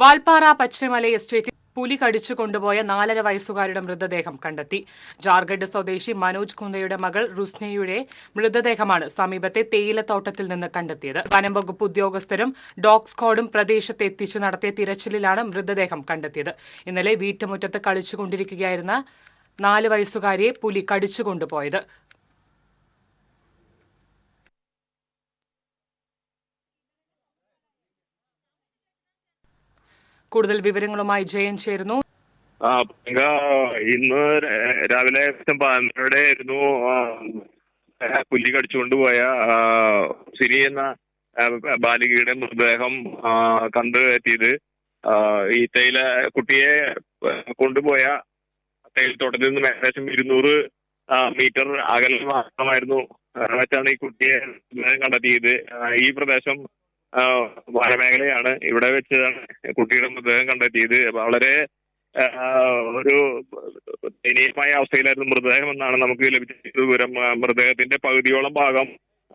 വാൽപ്പാറ പച്ചമല എസ്റ്റേറ്റിൽ പുലി കടിച്ചു കൊണ്ടുപോയ നാലര വയസ്സുകാരുടെ മൃതദേഹം കണ്ടെത്തി. ജാർഖണ്ഡ് സ്വദേശി മനോജ് കുന്ദയുടെ മകൾ റുസ്നയുടെ മൃതദേഹമാണ് സമീപത്തെ തേയിലത്തോട്ടത്തിൽ നിന്ന് കണ്ടെത്തിയത്. വനം വകുപ്പ് ഉദ്യോഗസ്ഥരും ഡോഗ് സ്ക്വാഡും പ്രദേശത്ത് എത്തിച്ചു നടത്തിയ തിരച്ചിലിലാണ് മൃതദേഹം കണ്ടെത്തിയത്. ഇന്നലെ വീട്ടുമുറ്റത്ത് കളിച്ചുകൊണ്ടിരിക്കുകയായിരുന്ന നാല് വയസ്സുകാരിയെ പുലി കടിച്ചു കൊണ്ടുപോയത്. കൂടുതൽ വിവരങ്ങളുമായി ജയൻ ചേരുന്നു. ഇന്ന് രാവിലെ ഏകദേശം പുല്ലി ആയിരുന്നു ആ, ആ, പുലി കടിച്ചുകൊണ്ട് പോയ സിരി എന്ന ബാലികയുടെ മൃതദേഹം കണ്ടു എത്തിയത് ഈ തേയില കുട്ടിയെ കൊണ്ടുപോയ തേയിലത്തോട്ടത്തിൽ നിന്നും ഏകദേശം ഇരുന്നൂറ് മീറ്റർ അകലം മാത്രമായിരുന്നു വെച്ചാണ് ഈ കുട്ടിയെ കണ്ടെത്തിയത്. ഈ പ്രദേശം വനമേഖലയാണ് ഇവിടെ വെച്ച് കുട്ടിയുടെ മൃതദേഹം കണ്ടെത്തിയത് വളരെ ഒരു ദയനീയമായ അവസ്ഥയിലായിരുന്നു. മൃതദേഹം എന്നാണ് നമുക്ക് ലഭിച്ച വിവരം മൃതദേഹത്തിന്റെ പകുതിയോളം ഭാഗം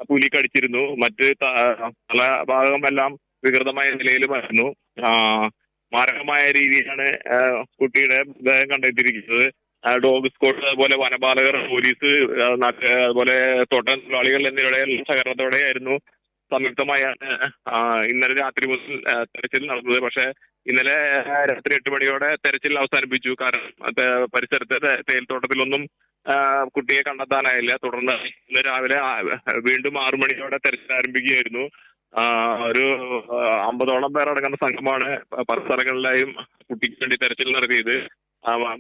പുലി കടിച്ചിരുന്നു. മറ്റ് പല ഭാഗം ഭാഗമെല്ലാം വികൃതമായ നിലയിലുമായിരുന്നു. മാരകമായ രീതിയിലാണ് കുട്ടിയുടെ മൃതദേഹം കണ്ടെത്തിയിരിക്കുന്നത്. ഡോഗ് സ്ക്വാഡ് അതുപോലെ വനപാലകർ പോലീസ് അതുപോലെ തോട്ടം തൊഴിലാളികൾ എന്നിവരുടെ എല്ലാം സഹകരണത്തോടെയായിരുന്നു സംയുക്തമായാണ് ഇന്നലെ രാത്രി മുതൽ തെരച്ചിൽ നടന്നത്. പക്ഷേ ഇന്നലെ രാത്രി എട്ട് മണിയോടെ തെരച്ചിൽ അവസാനിപ്പിച്ചു. കാരണം പരിസരത്ത് തേയിലത്തോട്ടത്തിലൊന്നും കുട്ടിയെ കണ്ടെത്താനായില്ല. തുടർന്ന് ഇന്ന് രാവിലെ വീണ്ടും ആറു മണിയോടെ തെരച്ചിൽ ആരംഭിക്കുകയായിരുന്നു. ഒരു അമ്പതോളം പേരടങ്ങുന്ന സംഘമാണ് പല സ്ഥലങ്ങളിലായും കുട്ടിക്ക് വേണ്ടി തെരച്ചിൽ നടത്തിയത്.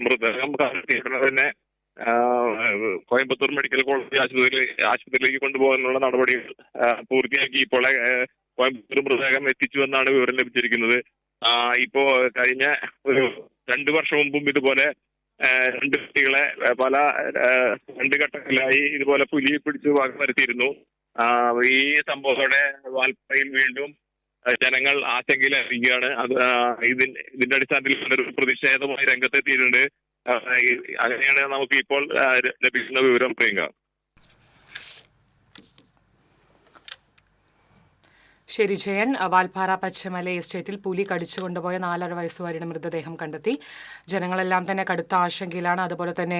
മൃതദേഹം തന്നെ കോയമ്പത്തൂർ മെഡിക്കൽ കോളേജ് ആശുപത്രി ആശുപത്രിയിലേക്ക് കൊണ്ടുപോകാനുള്ള നടപടികൾ പൂർത്തിയാക്കി ഇപ്പോൾ കോയമ്പത്തൂർ മൃതദേഹം എത്തിച്ചു എന്നാണ് വിവരം ലഭിച്ചിരിക്കുന്നത്. ഇപ്പോ കഴിഞ്ഞ ഒരു രണ്ടു വർഷം മുമ്പും ഇതുപോലെ രണ്ട് കുട്ടികളെ പല രണ്ട് ഘട്ടങ്ങളിലായി ഇതുപോലെ പുലി പിടിച്ച് വരുത്തിയിരുന്നു ഈ സംഭവത്തോടെ വാൽപ്പറയിൽ വീണ്ടും ജനങ്ങൾ ആശങ്കയിലായിരിക്കുകയാണ് അത് ഇതിന്റെ ഇതിന്റെ അടിസ്ഥാനത്തിൽ ഒരു പ്രതിഷേധമായി രംഗത്തെത്തിയിട്ടുണ്ട്. അങ്ങനെയാണ് നമുക്ക് ഇപ്പോൾ ലഭിക്കുന്ന വിവരം പ്രിയങ്ക. ശരി ജയൻ. വാൽപ്പാറ പച്ചമല എസ്റ്റേറ്റിൽ പുലി കടിച്ചു കൊണ്ടുപോയ നാലര വയസ്സുകാരിയുടെ മൃതദേഹം കണ്ടെത്തി. ജനങ്ങളെല്ലാം തന്നെ കടുത്ത ആശങ്കയിലാണ്. അതുപോലെ തന്നെ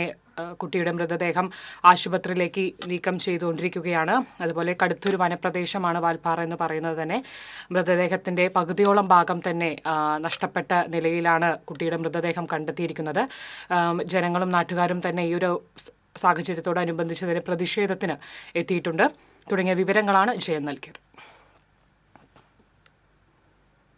കുട്ടിയുടെ മൃതദേഹം ആശുപത്രിയിലേക്ക് നീക്കം ചെയ്തുകൊണ്ടിരിക്കുകയാണ്. അതുപോലെ കടുത്തൊരു വനപ്രദേശമാണ് വാൽപ്പാറ എന്ന് പറയുന്നത് തന്നെ. മൃതദേഹത്തിന്റെ പകുതിയോളം ഭാഗം തന്നെ നഷ്ടപ്പെട്ട നിലയിലാണ് കുട്ടിയുടെ മൃതദേഹം കണ്ടെത്തിയിരിക്കുന്നത്. ജനങ്ങളും നാട്ടുകാരും തന്നെ ഈ ഒരു സാഹചര്യത്തോടനുബന്ധിച്ച് തന്നെ പ്രതിഷേധത്തിന് എത്തിയിട്ടുണ്ട്. തുടങ്ങിയ വിവരങ്ങളാണ് ജയൻ നൽകിയത്.